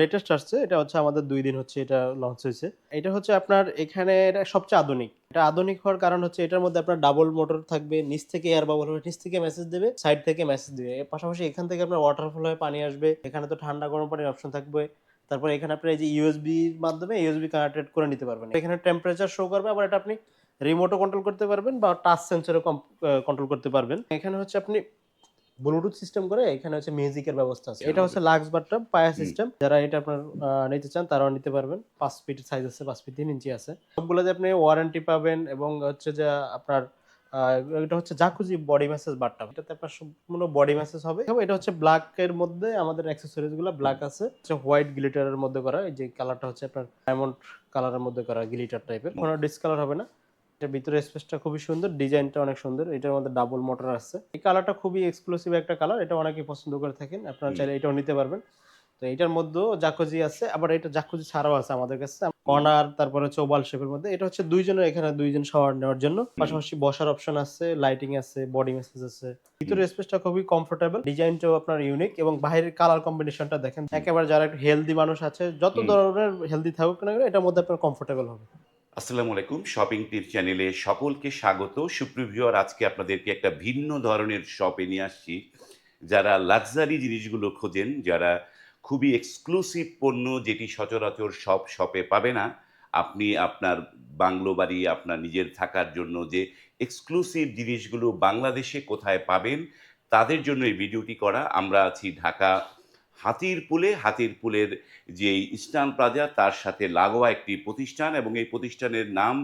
Latest আসছে, এটা হচ্ছে আমাদের দুই দিন হচ্ছে এটা লঞ্চ হয়েছে। এটা হচ্ছে আপনার এখানে এটা সবচেয়ে আধুনিক। এটা আধুনিক হওয়ার কারণ হচ্ছে এটার মধ্যে আপনার ডাবল মোটর থাকবে, নিচ থেকে এয়ার বাবল হবে, নিচ থেকে মেসেজ দেবে সাইড থেকে মেসেজ দেবে। পাশাপাশি এখান থেকে আপনার ওয়াটারফল হয়ে পানি আসবে, এখানে তো ঠান্ডা গরম পানির অপশন থাকবে। তারপর এখানে আপনি এই যে ইউএসবির মাধ্যমে ইউএসবি কানেক্টেড করে নিতে পারবেন। এখানে টেম্পারেচার শো করবে, আবার এটা আপনি রিমোটও কন্ট্রোল করতে পারবেন বা টাচ সেন্সরও কন্ট্রোল করতে পারবেন। এখানে হচ্ছে আপনি ব্লুটুথ সিস্টেম করে এখানে হচ্ছে মিউজিকের ব্যবস্থা আছে। এটা হচ্ছে লাক্স বাটটা পায়া সিস্টেম যারা এটা আপনার নিতে চান তারাও নিতে পারবেন। পাঁচ ফিট সাইজ আছে পাঁচ ফিট তিন ইঞ্চি আছে। সবগুলোতে আপনি ওয়ারেন্টি পাবেন এবং হচ্ছে যে আপনার এটা হচ্ছে জাকুজি বডি ম্যাসেজ বাটটা এটাতে আপনার সম্পূর্ণ বডি ম্যাসেজ হবে। এটা হচ্ছে ব্ল্যাক এর মধ্যে আমাদের অ্যাক্সেসরিজগুলো ব্ল্যাক আছে। হোয়াইট গ্লিটারের মধ্যে করা এই যে কালারটা হচ্ছে আপনার ডায়মন্ড কালারের মধ্যে করা গ্লিটার টাইপের কোনো ডিসকালার হবে না। এটার ভিতরে স্পেসটা খুবই সুন্দর ডিজাইনটা অনেক সুন্দর এটার মধ্যে ডাবল মোটর আছে। এই কালারটা খুবই এক্সক্লুসিভ একটা কালার এটা অনেকেই পছন্দ করে থাকেন আপনারা চাইলে এটাও নিতে পারবেন। তো এটার মধ্যেও জাকুজি আছে আবার এটা জাকুজি ছাড়াও আছে আমাদের কাছে কর্নার তারপরে হচ্ছে ওভাল শেপের মধ্যে এটা হচ্ছে দুইজনের এখানে দুইজন শাওয়ার নেওয়ার জন্য। পাশাপাশি বসার অপশন আছে লাইটিং আছে বডি মেসেজ আছে। ভিতরে স্পেসটা খুবই কমফোর্টেবল ডিজাইনটাও আপনার ইউনিক এবং বাইরের কালার কম্বিনেশনটা দেখেন। একেবারে যারা একটু হেলদি মানুষ আছে যত ধরনের হেলদি থাকুক না কেন এটার মধ্যে আপনার কমফোর্টেবল হবে। আসসালামু আলাইকুম শপিং টিপ চ্যানেলে সকলকে স্বাগত। সুপ্রিভিওর আজকে আপনাদেরকে একটা ভিন্ন ধরনের শপে নিয়ে আসছি। যারা লাক্সারি জিনিসগুলো খোঁজেন, যারা খুবই এক্সক্লুসিভ পণ্য যেটি সচরাচর সব শপে পাবে না, আপনি আপনার বাংলো বাড়ি, আপনার নিজের থাকার জন্য যে এক্সক্লুসিভ জিনিসগুলো বাংলাদেশে কোথায় পাবেন, তাদের জন্য এই ভিডিওটি করা। আমরা আছি ঢাকা হাতির পুলে হাতির পুলের যে ইস্টার্ন প্লাজা তার সাথে লাগোয়া একটি প্রতিষ্ঠান এবং এই প্রতিষ্ঠানের নাম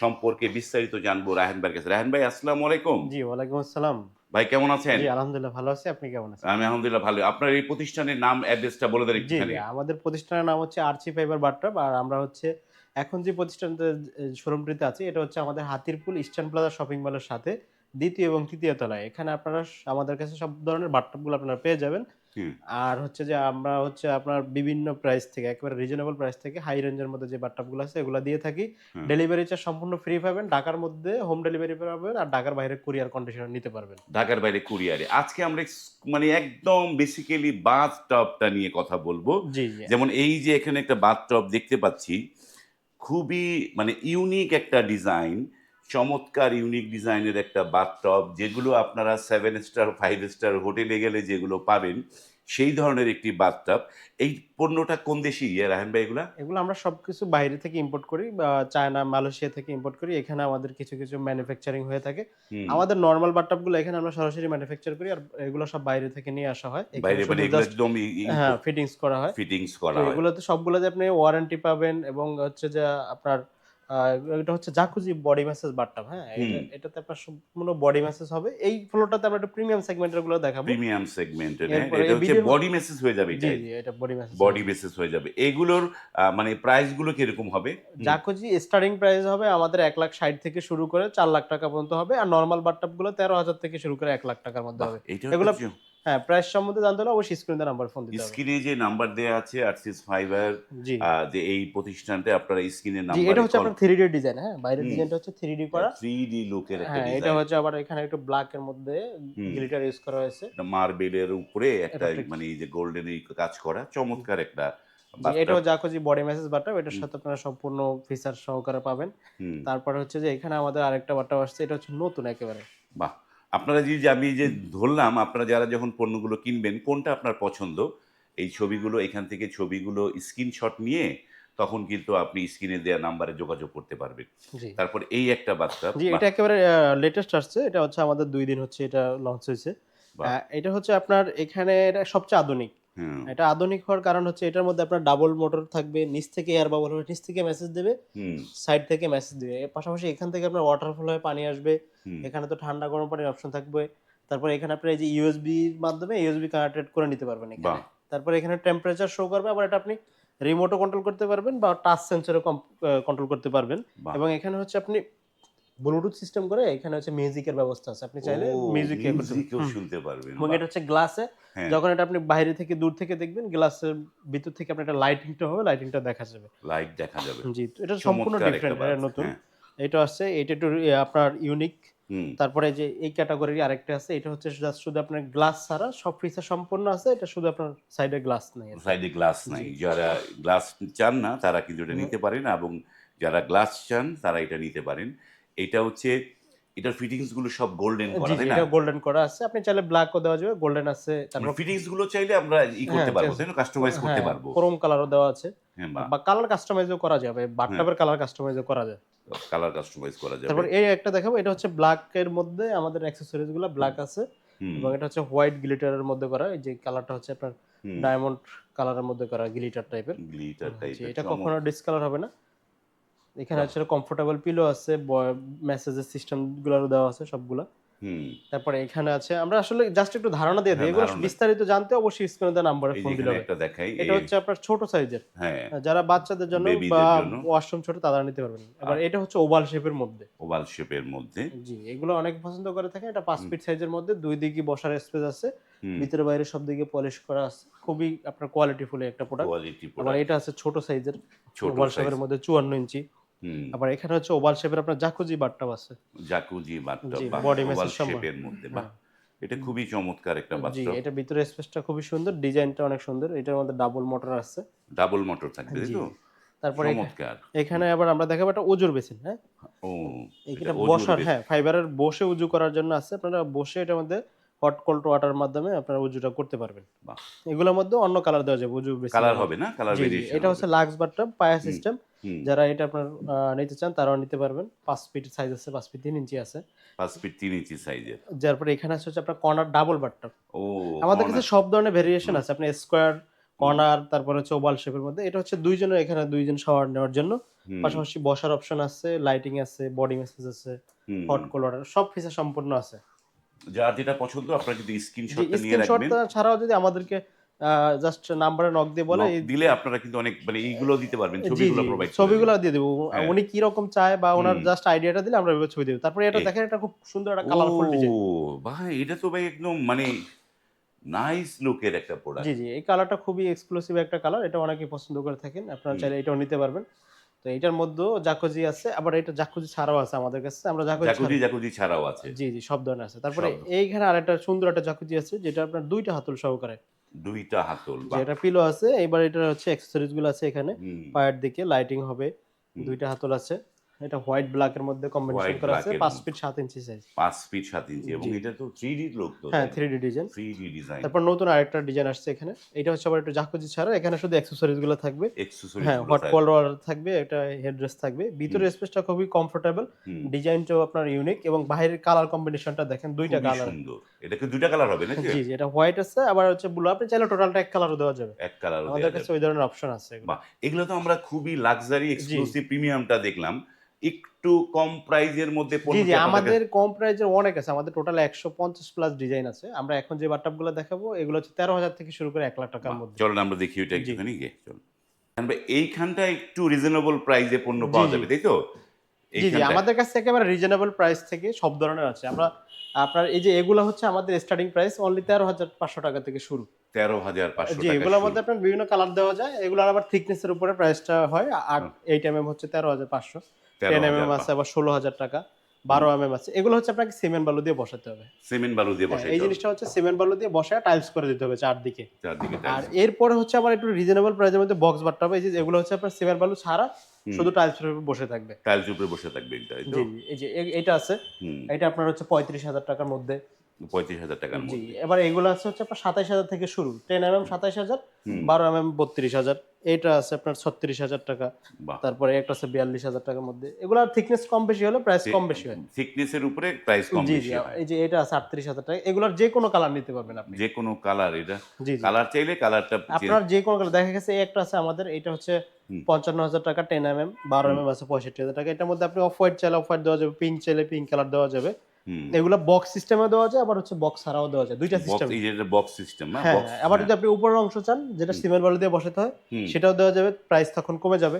সম্পর্কে বিস্তারিত জানব রাহেন ভাইয়ের কাছে। রাহেন ভাই আসসালামু আলাইকুম। জি ওয়ালাইকুম আসসালাম। ভাই কেমন আছেন? জি আলহামদুলিল্লাহ ভালো আছি। আপনি কেমন আছেন? আমি আলহামদুলিল্লাহ ভালো। আপনার এই প্রতিষ্ঠানের নাম অ্যাড্রেসটা বলে দেন একটুখানি। জি আমাদের প্রতিষ্ঠানের নাম হচ্ছে আরচি ফাইবার বাট্টাপ আর আমরা হচ্ছে এখন যে প্রতিষ্ঠানটা শোরুমটিতে আছে এটা হচ্ছে আমাদের হাতিরপুল ইস্টার্ন প্লাজা শপিং মলের সাথে দ্বিতীয় এবং তৃতীয় তলায়। এখানে আপনারা আমাদের কাছে সব ধরনের বাট্টাপগুলো আপনারা পেয়ে যাবেন। আর হচ্ছে যে আমরা হচ্ছে আপনার বিভিন্ন প্রাইস থেকে একেবারে রিজনেবল প্রাইস থেকে হাই রেঞ্জের মধ্যে যে বাট্টাপগুলো আছে এগুলো দিয়ে থাকি। ডেলিভারি চার্জ সম্পূর্ণ ফ্রি পাবেন। ঢাকার মধ্যে হোম ডেলিভারি পাবেন আর ঢাকার বাইরে কুরিয়ার কন্ডিশনার নিতে পারবেন। ঢাকার বাইরে কুরিয়ারে আজকে আমরা মানে একদম বেসিক্যালি বাথ টবটা নিয়ে কথা বলব। যেমন এই যে এখানে একটা বাথ টব দেখতে পাচ্ছি খুবই মানে ইউনিক একটা ডিজাইন চমৎকার ইউনিক ডিজাইনের একটা বাথটব যেগুলো আপনারা সেভেন স্টার ফাইভ স্টার হোটেলে গেলে যেগুলো পাবেন সেই ধরনের একটি বাথটব এই পণ্যটা কোন দেশি? ইয়ে রাহেন ভাই এগুলা? এগুলো আমরা সবকিছু বাইরে থেকে ইম্পোর্ট করি বা চায়না মালয়েশিয়া থেকে ইম্পোর্ট করি। এখানে আমাদের কিছু কিছু ম্যানুফ্যাকচারিং হয়ে থাকে। আমাদের নর্মাল বাট্টাপগুলো এখানে আমরা সরাসরি ম্যানুফ্যাকচার করি আর এগুলো সব বাইরে থেকে নিয়ে আসা হয়। বাইরে মানে একদম হ্যাঁ ফিটিংস করা হয়। ফিটিংস করা হয়। এগুলোতে সবগুলোতে আপনি ওয়ারেন্টি পাবেন এবং হচ্ছে যে আপনার এটা হচ্ছে জাকুজি বডি ম্যাসেজ বাট্টাপ হ্যাঁ? এটাতে আপনার সম্পূর্ণ বডি ম্যাসেজ হবে। এই ফ্লোরটাতে আমরা একটা প্রিমিয়াম সেগমেন্টেরগুলো দেখাবো। প্রিমিয়াম সেগমেন্টের এটা হচ্ছে বডি হয়ে যাবে জি এটা জি এটা বডি ম্যাসেজ বডি হয়ে যাবে। এগুলোর মানে প্রাইসগুলো কীরকম হবে? জাকুজি স্টার্টিং প্রাইস হবে আমাদের এক লাখ ষাট থেকে শুরু করে চার লাখ টাকা পর্যন্ত হবে। আর নর্মাল বাট্টাপগুলো তেরো হাজার থেকে শুরু করে এক লাখ টাকার মধ্যে হবে। এগুলো- হ্যাঁ প্রাইস সম্বন্ধে জানতে হলে অবশ্যই স্ক্রিনে নাম্বার ফোন দিতে হবে। স্ক্রিনে যে নাম্বার আছে ফাইবার যে এই প্রতিষ্ঠানটা আপনারা স্ক্রিনের জি নাম্বার এটা হচ্ছে আপনার থ্রি ডি ডিজাইন হ্যাঁ? বাইরের ডিজাইনটা হচ্ছে ডি করা। লুকের একটা হ্যাঁ এটা হচ্ছে আবার এখানে একটু ব্ল্যাক এর মধ্যে। গ্লিটার ইউজ করা হয়েছে। মার্বেলের উপরে একটা মানে এই যে গোল্ডেন কাজ করা চমৎকার একটা। এটাও বডি মেসেজ বাট্টাপ এটার সাথে আপনারা সম্পূর্ণ ফিচার সহকারে পাবেন। তারপরে হচ্ছে যে এখানে আমাদের আরেকটা বাট্টাপ আসছে এটা হচ্ছে নতুন একেবারে। বাহ আপনারা যে আমি যে ধরলাম আপনারা যারা যখন পণ্যগুলো কিনবেন কোনটা আপনার পছন্দ? এই ছবিগুলো এখান থেকে ছবিগুলো স্ক্রিনশট নিয়ে তখন কিন্তু আপনি স্ক্রিনে দেওয়া নাম্বারে যোগাযোগ করতে পারবেন। তারপর এই একটা বার্তা জি এটা একেবারে লেটেস্ট আসছে। এটা হচ্ছে আমাদের দুই দিন হচ্ছে এটা লঞ্চ হয়েছে। এটা হচ্ছে আপনার এখানে এটা সবচেয়ে আধুনিক। এটা আধুনিক হওয়ার কারণ হচ্ছে এটার মধ্যে আপনার ডাবল মোটর থাকবে নিচ থেকে এয়ার বাবল হবে নিচ থেকে মেসেজ দেবে সাইড থেকে মেসেজ দেবে। পাশাপাশি এখান থেকে আপনার ওয়াটারফল হয়ে পানি আসবে এখানে তো ঠান্ডা গরম পানির অপশন থাকবে। তারপর এখানে আপনি এই যে ইউএসবির মাধ্যমে ইউএসবি কানেক্টেড করে নিতে পারবেন এখানে। তারপর এখানে টেম্পারেচার শো করবে আবার এটা আপনি রিমোটও কন্ট্রোল করতে পারবেন বা টাচ সেন্সরও কন্ট্রোল করতে পারবেন। এবং এখানে হচ্ছে আপনি ব্লুটুথ সিস্টেম করে এখানে হচ্ছে মিউজিকের ব্যবস্থা আছে। আপনি চাইলে মিউজিক শুনতে পারবেন এবং এটা হচ্ছে গ্লাসে হ্যাঁ, যখন এটা আপনি বাইরে থেকে দূর থেকে দেখবেন গ্লাসের ভিতর থেকে আপনার একটা লাইটিংটা হবে লাইটিংটা দেখা যাবে। লাইট দেখা যাবে। জি এটা সম্পূর্ণ ডিফারেন্ট এটা নতুন। হ্যাঁ। এটা আসছে এটা একটু আপনার ইউনিক তারপরে যে এই ক্যাটাগরির আরেকটা আছে এটা হচ্ছে শুধু আপনার গ্লাস ছাড়া সব ফিচার সম্পূর্ণ আছে এটা শুধু আপনার সাইডে গ্লাস নেই। সাইডে গ্লাস নাই। যারা গ্লাস চান না তারা কিন্তু এটা নিতে পারেন এবং যারা গ্লাস চান তারা এটা নিতে পারেন। এটা হচ্ছে এটার ফিটিংসগুলো সব গোল্ডেন করা তাই না? এটা গোল্ডেন করা আছে। আপনি চাইলে ব্ল্যাকও দেওয়া যাবে গোল্ডেন আছে তারপর ফিটিংসগুলো চাইলে আমরা ই করতে হ্যাঁ, পারব তাই না? কাস্টমাইজ করতে পারব। ক্রোম কালারও দেওয়া আছে। হ্যাঁ বা কালার কাস্টমাইজও করা যাবে বাটটাপের কালার কাস্টমাইজও করা যায়। কালার কাস্টমাইজ করা যাবে। তারপর এই একটা দেখাবো এটা হচ্ছে ব্ল্যাক এর মধ্যে আমাদের অ্যাকসেসরিজগুলো ব্ল্যাক আছে এবং এটা হচ্ছে হোয়াইট গ্লিটারের মধ্যে করা এই যে কালারটা হচ্ছে আপনার ডায়মন্ড কালারের মধ্যে করা গ্লিটার টাইপের গ্লিটার টাইপের এটা কখনো ডিসকালার হবে না। এখানে হচ্ছে কমফোর্টেবল পিলো আছে মেসেজের সিস্টেমগুলো দেওয়া আছে সবগুলা। তারপরে এখানে আছে আমরা আসলে জাস্ট একটু ধারণা দিয়ে দিই হ্যাঁ, এগুলো বিস্তারিত জানতে অবশ্যই স্ক্রিনে দেওয়া নাম্বারে ফোন দিলে একটা দেখাই এটা হচ্ছে আপনার ছোট সাইজের হ্যাঁ। যারা বাচ্চাদের জন্য বা ওয়াশরুম ছোট তারা নিতে পারবেন। এবার এটা হচ্ছে ওভাল শেপের মধ্যে। ওভাল শেপের মধ্যে। জি এগুলো অনেক পছন্দ করে থাকে এটা পাঁচ ফিট সাইজের মধ্যে দুই দিকে বসার স্পেস আছে ভিতরে বাইরে সব দিকে পলিশ করা আছে। খুবই আপনার কোয়ালিটি ফুল একটা প্রোডাক্ট কোয়ালিটি আবার এটা আছে ছোট সাইজের ছোট ওভাল শেপের মধ্যে চুয়ান্ন ইঞ্চি। হুম আবার এখানে হচ্ছে ওভাল শেপের আপনার জাকুজি বাট্টাব আছে। জাকুজি বাথটব জি, বা body ওভাল শেপের মধ্যে বাহ। এটা খুবই চমৎকার একটা জি এটা ভিতরে স্পেসটা খুবই সুন্দর ডিজাইনটা অনেক সুন্দর এটার মধ্যে ডাবল মোটর আছে। ডাবল মোটর থাকবে তাই তো? তারপরে এখানে আবার আমরা দেখাবো একটা উজুর বেসিন হ্যাঁ? ও এটা বসার হ্যাঁ ফাইবারের বসে উজু করার জন্য আছে। আপনারা বসে এটার মধ্যে হট কোল্ড ওয়াটার মাধ্যমে আপনারা উজুটা করতে পারবেন। বাহ। এগুলোর মধ্যে অন্য কালার দেওয়া যাবে উজু বেসিন কালার হবে না? কালার ভেরিয়েশন এটা হচ্ছে লাক্স বাটটা পায়া সিস্টেম যারা এটা আপনার নিতে চান তারাও নিতে পারবেন। পাঁচ ফিট সাইজ আছে পাঁচ ফিট তিন ইঞ্চি আছে। পাঁচ ফিট তিন ইঞ্চি সাইজের যার পরে এখানে আছে হচ্ছে আপনার কর্নার ডাবল বাটটা ও আমাদের। কাছে সব ধরনের ভেরিয়েশন আছে। আপনি স্কোয়ার কর্নার তারপর হচ্ছে ওভাল শেপের মধ্যে। এটা হচ্ছে দুইজনের এখানে দুইজন শাওয়ার নেওয়ার জন্য। পাশাপাশি বসার অপশন আছে লাইটিং আছে বডি মেসেজ আছে হট কোলার সব ফিচার সম্পূর্ণ আছে। যার যেটা পছন্দ আপনারা কিন্তু জি স্ক্রিনশটটা নিয়ে স্ক্রিনশট রাখবেন। ছাড়াও যদি আমাদেরকে জাস্ট নাম্বারে নক দিয়ে বলে দিলে আপনারা কিন্তু অনেক মানে এইগুলো দিতে পারবেন ছবিগুলো প্রোভাইড ছবিগুলো দিয়ে দেবো। হ্যাঁ। উনি কি রকম চায় বা ওনার জাস্ট আইডিয়াটা দিলে আমরা ছবি দেবো। তারপরে এটা দেখেন এটা খুব সুন্দর একটা কালারফুল ডিজাইন ও ভাই এটা তো ভাই একদম মানে নাইস লুকের একটা প্রোডাক্ট জি জি এই কালারটা খুবই এক্সক্লুসিভ একটা কালার এটা অনেকেই পছন্দ করে থাকেন আপনারা চাইলে এটাও নিতে পারবেন। তো এটার মধ্যেও জাকুজি আছে আবার এটা জাকুজি ছাড়াও আছে আমাদের কাছে আমরা জাকুজি জাকুজি ছাড়াও আছে। জি জি সব ধরনের আছে। তারপরে। এইখানে আরেকটা সুন্দর একটা জাকুজি আছে যেটা আপনার দুইটা হাতল সহকারে। দুইটা হাতল যেটা পিলো আছে এবার এটা হচ্ছে অ্যাক্সেসরিজগুলো আছে এখানে। পায়ের দিকে লাইটিং হবে দুইটা হাতল আছে। এটা হোয়াইট ব্ল্যাক এর মধ্যে কম্বিনেশন করা আছে এর পাঁচ মধ্যে। ফিট সাত ইঞ্চি সাইজ পাঁচ ফিট সাত ইঞ্চি এবং এটা তো থ্রি ডি লোক তো হ্যাঁ three D design three D design তারপর নতুন আরেকটা ডিজাইন আসছে এখানে। এটা হচ্ছে আবার একটু জাকুজি ছাড়া এখানে শুধু অ্যাক্সেসরিজগুলো থাকবে। এক্সেসরিজ হ্যাঁ হট কলার থাকবে। এটা হেডরেস থাকবে। ভিতরে স্পেসটা খুবই কমফোর্টেবল ডিজাইনটাও আপনার ইউনিক এবং বাইরের কালার কম্বিনেশনটা দেখেন দুইটা কালার সুন্দর। এটা কি দুইটা কালার হবে নাকি? জি এটা হোয়াইট আছে আবার হচ্ছে ব্লু আপনি চাইলে টোটালটা এক কালারও দেওয়া যাবে। এক কালার আমাদের কাছে ওই ধরনের অপশন আছে এগুলো। তো আমরা খুবই লাক্সারি এক্সক্লুসিভ প্রিমিয়ামটা দেখলাম। একটু কম প্রাইজের মধ্যে জি জি আমাদের কম প্রাইজের অনেক আছে। আমাদের টোটাল একশো পঞ্চাশ প্লাস ডিজাইন আছে। আমরা এখন যে বাট্টাপগুলো দেখাবো এগুলো হচ্ছে তেরো হাজার থেকে শুরু করে এক লাখ টাকার মধ্যে। চলুন আমরা দেখি ওইটা একটুখানি গিয়ে চলুন এইখানটা একটু রিজনেবল প্রাইসে পণ্য পাওয়া যাবে তাই তো? জি জি আমাদের কাছে একেবারে রিজনেবল প্রাইস থেকে সব ধরনের আছে। আমরা আপনার এই যে এগুলো হচ্ছে আমাদের স্টার্টিং প্রাইস অনলি তেরো হাজার পাঁচশো টাকা থেকে শুরু। তেরো হাজার পাঁচশো জি এগুলোর মধ্যে আপনার বিভিন্ন কালার দেওয়া যায়। এগুলোর আবার থিকনেসের উপরে প্রাইসটা হয় আট এইট এম এম হচ্ছে তেরো হাজার পাঁচশো। টেন এম এম আছে আবার ষোলো হাজার টাকা। বারো এম এম আছে। এগুলো হচ্ছে আপনাকে সিমেন্ট বালু দিয়ে বসাতে হবে। সিমেন্ট বালু দিয়ে হ্যাঁ, বসাই এই জিনিসটা হচ্ছে সিমেন্ট বালু দিয়ে বসায় টাইলস করে দিতে হবে চারদিকে। চারদিকে আর এরপরে হচ্ছে আবার একটু রিজনেবল প্রাইসের মধ্যে বক্স বাট্টা হবে। এই যে এগুলো হচ্ছে আপনার সিমেন্ট বালু ছাড়া শুধু টাইলস উপরে বসে থাকবে। টাইলস উপরে বসে থাকবে এটা এই যে এটা আছে। এটা আপনার হচ্ছে পঁয়ত্রিশ হাজার টাকার মধ্যে। পঁয়ত্রিশ হাজার টাকার মধ্যে। এবার এগুলো আছে হচ্ছে আপনার সাতাইশ হাজার থেকে শুরু। টেন এম এম সাতাইশ হাজার বারো এম এম বত্রিশ হাজার এটা আছে আপনার ছত্রিশ হাজার টাকা। তারপরে একটা আছে বিয়াল্লিশ হাজার টাকার মধ্যে। এগুলোর থিকনেস কম বেশি হলে প্রাইস কম বেশি হয়। থিকনেসের উপরে প্রাইস কম বেশি হয়। এই যে এটা আছে আটত্রিশ হাজার টাকা। এগুলোর যে কোনো কালার নিতে পারবেন আপনি। যে কোনো কালার এটা কালার চাইলে কালারটা আপনার যে কোনো কালার দেখা গেছে একটা আছে আমাদের এটা হচ্ছে পঞ্চান্ন হাজার টাকা টেন এম এম বারো এম এম আছে পঁয়ষট্টি হাজার টাকা। এটার মধ্যে আপনি অফ হোয়াইট চাইলে অফ হোয়াইট দেওয়া যাবে পিঙ্ক চাইলে পিঙ্ক কালার দেওয়া যাবে। এগুলো বক্স সিস্টেমে দেওয়া যায় আবার হচ্ছে বক্স ছাড়াও দেওয়া যায়। দুইটা সিস্টেম এই যে বক্স সিস্টেম না? হ্যাঁ আবার যদি আপনি উপরের অংশ চান যেটা সিমেন্ট বালু দিয়ে বসাতে হয় সেটাও দেওয়া যাবে প্রাইস তখন কমে যাবে।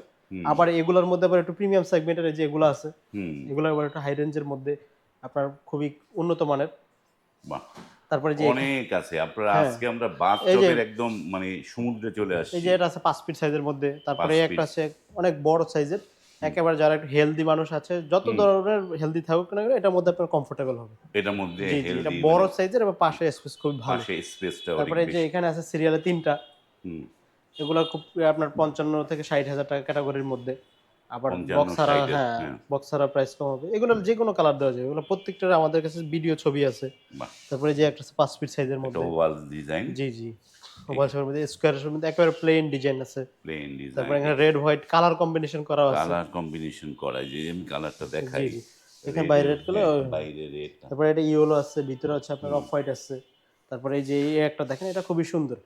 আবার এগুলোর মধ্যে আবার একটু প্রিমিয়াম সেগমেন্টের যে এগুলো আছে এগুলো আবার একটু হাই রেঞ্জের মধ্যে আপনার খুবই উন্নত মানের। বাহ। তারপরে যে অনেক আছে। আপনারা হ্যাঁ। আজকে আমরা বাথটবের একদম মানে সমুদ্রে চলে আসছি এই যে এটা আছে পাঁচ ফিট সাইজের মধ্যে। তারপরে একটা আছে অনেক বড় সাইজের একেবারে যারা একটু হেলদি মানুষ আছে যত ধরনের হেলদি থাকুক না কেন এটার মধ্যে আপনার কমফোর্টেবল হবে। এটার মধ্যে এটা বড় মানে সাইজের এবং পাশে স্পেস খুব ভালো। পাশে স্পেসটা তারপরে যে এখানে আছে সিরিয়ালে তিনটা। এগুলো খুব আপনার পঞ্চান্ন থেকে ষাট হাজার টাকা ক্যাটাগরির মধ্যে। আবার 55, বক্সারা হ্যাঁ হ্যাঁ। বক্সারা প্রাইস কম হবে। এগুলো যে কোনো কালার দেওয়া যাবে এগুলো প্রত্যেকটার আমাদের কাছে ভিডিও ছবি আছে। তারপরে যে একটা পাঁচ ফিট সাইজের মধ্যে। ডিজাইন জি জি। মোবাইল শপের মধ্যে মধ্যে একেবারে প্লেন ডিজাইন আছে। প্লেন তারপরে ডিজাইন এখানে রেড হোয়াইট কালার কম্বিনেশন করা আছে। কালার কম্বিনেশন করা যে আমি কালারটা দেখাই। এখানে বাইরে রেড কালার বাইরে রেড তারপরে এটা ইয়েলো আছে ভিতরে আছে আপনার অফ হোয়াইট আছে। তারপরে এই যে এই একটা দেখেন এটা খুবই সুন্দর।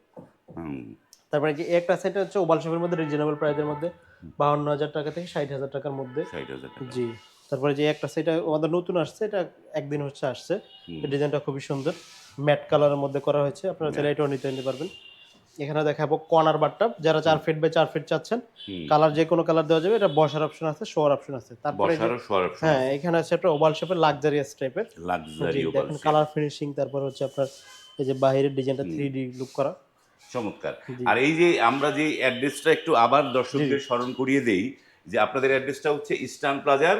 তারপরে যে একটা সেট হচ্ছে ওভাল শপের মধ্যে রিজনেবল প্রাইসের মধ্যে বাহান্ন হাজার টাকা থেকে ষাট হাজার টাকার মধ্যে। ষাট হাজার টাকা। জি। তারপরে যে একটা সেটা আমাদের নতুন আসছে এটা একদিন হচ্ছে আসছে। ডিজাইনটা খুবই সুন্দর। ম্যাট কালারের মধ্যে করা হয়েছে। আপনারা চাইলে এটাও নিতে নিতে পারবেন। এখানে দেখাবো কর্নার বারটা। যারা চার ফিট বাই চার ফিট চাচ্ছেন কালার যে কোনো কালার দেওয়া যাবে এটা বসার অপশন আছে শোয়ার অপশন আছে। তারপরে হ্যাঁ এখানে আছে একটা ওভাল শেপের লাক্সারিয়াস টাইপের লাক্সারি দেখেন কালার ফিনিশিং তারপর হচ্ছে আপনার এই যে বাইরের ডিজাইনটা থ্রি ডি লুক করা। চমৎকার। আর এই যে আমরা যে অ্যাড্রেসটা একটু আবার দর্শকদের স্মরণ করিয়ে দেই যে আপনাদের অ্যাড্রেসটা হচ্ছে ইস্টার্ন প্লাজার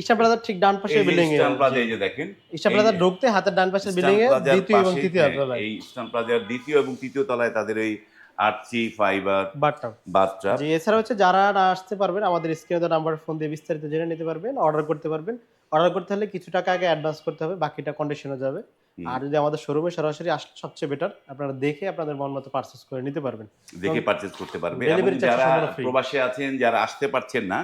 ইস্টার প্লাজার ঠিক ডান পাশে বিল্ডিং এ ইস্টার্ন প্লাজা এই যে দেখেন প্লাজার ঢুকতে হাতের ডান বিল্ডিং এ দ্বিতীয় এবং তৃতীয় তলায় এই ইস্টার্ন প্লাজার দ্বিতীয় এবং তৃতীয় তলায় তাদের এই আর্চি ফাইবার বাটটা জি এছাড়া হচ্ছে যারা আসতে পারবেন আমাদের স্ক্রিনে নাম্বার ফোন দিয়ে বিস্তারিত জেনে নিতে পারবেন অর্ডার করতে পারবেন। অর্ডার করতে হলে কিছু টাকা আগে অ্যাডভান্স করতে হবে বাকিটা কন্ডিশনে যাবে। আর যদি আমাদের শোরুমে সরাসরি আসলে সবচেয়ে বেটার আপনারা দেখে আপনাদের মন মতো পারচেস করে নিতে পারবেন। দেখে পারচেজ করতে পারবে। এবং Delivery charge যারা। প্রবাসে আছেন যারা আসতে পারছেন না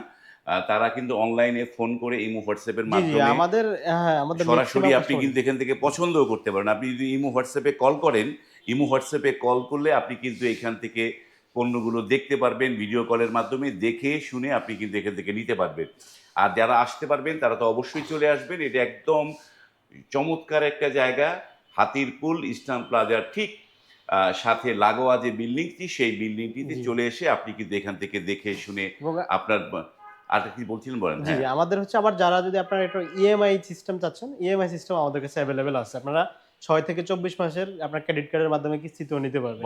তারা কিন্তু অনলাইনে ফোন করে ইমো হোয়াটসঅ্যাপের মাধ্যমে আমাদের হ্যাঁ আমাদের সরাসরি আপনি কিন্তু এখান থেকে পছন্দও করতে পারেন। আপনি যদি ইমো হোয়াটসঅ্যাপে কল করেন ইমো হোয়াটসঅ্যাপে কল করলে আপনি কিন্তু এখান থেকে পণ্যগুলো দেখতে পারবেন ভিডিও কলের মাধ্যমে দেখে শুনে আপনি কিন্তু এখান থেকে নিতে পারবেন। আর যারা আসতে পারবেন তারা তো অবশ্যই চলে আসবেন। এটা একদম চমৎকার একটা জায়গা হাতির পুল ইস্টার্ন প্লাজার ঠিক সাথে লাগোয়া যে বিল্ডিংটি সেই বিল্ডিংটিতে চলে এসে আপনি কিন্তু এখান থেকে দেখে শুনে আপনার আর কি বলছিলেন বলেন জি হ্যাঁ। আমাদের হচ্ছে আবার যারা যদি আপনারা একটা ইএমআই সিস্টেম চাচ্ছেন ইএমআই সিস্টেম আমাদের কাছে অ্যাভেলেবেল আছে। আপনারা ছয় থেকে চব্বিশ মাসের আপনার ক্রেডিট কার্ডের মাধ্যমে কিস্তিতেও নিতে পারবেন।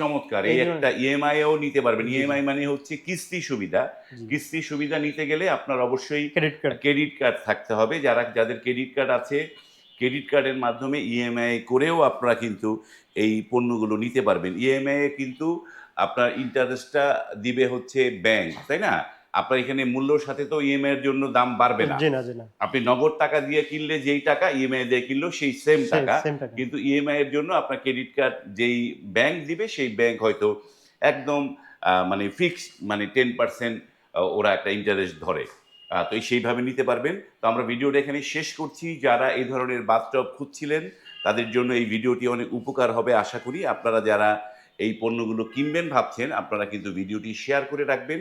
চমৎকার। এই একটা ইএমআই ও নিতে পারবেন। ইএমআই মানে হচ্ছে কিস্তি সুবিধা। কিস্তি সুবিধা নিতে গেলে আপনার অবশ্যই ক্রেডিট কার্ড ক্রেডিট কার্ড থাকতে হবে। যারা যাদের ক্রেডিট কার্ড আছে ক্রেডিট কার্ডের মাধ্যমে ইএমআই করেও আপনারা কিন্তু এই পণ্যগুলো নিতে পারবেন। ইএমআই কিন্তু আপনার ইন্টারেস্টটা দিবে হচ্ছে ব্যাংক তাই না? আপনার এখানে মূল্যর সাথে তো ইএমআই এর জন্য দাম বাড়বে না। আপনি নগদ টাকা দিয়ে কিনলে যেই টাকা ইএমআই দিয়ে কিনলেও সেই সেম টাকা। কিন্তু ইএমআই এর জন্য আপনার ক্রেডিট কার্ড যেই ব্যাংক দিবে সেই ব্যাংক হয়তো একদম মানে ফিক্স মানে টেন পার্সেন্ট ওরা একটা ইন্টারেস্ট ধরে। তো এই সেইভাবে নিতে পারবেন। তো আমরা ভিডিওটা এখানে শেষ করছি। যারা এই ধরনের বাথটব খুঁজছিলেন তাদের জন্য এই ভিডিওটি অনেক উপকার হবে আশা করি। আপনারা যারা এই পণ্যগুলো কিনবেন ভাবছেন আপনারা কিন্তু ভিডিওটি শেয়ার করে রাখবেন।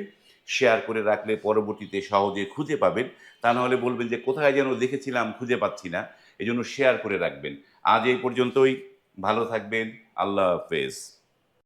শেয়ার করে রাখলে পরবর্তীতে সহজে খুঁজে পাবেন। তা নাহলে বলবেন যে, কোথায় যেন দেখেছিলাম, খুঁজে পাচ্ছি না। এজন্য শেয়ার করে রাখবেন। আজ এই পর্যন্তই। ভালো থাকবেন। আল্লাহ হাফেজ।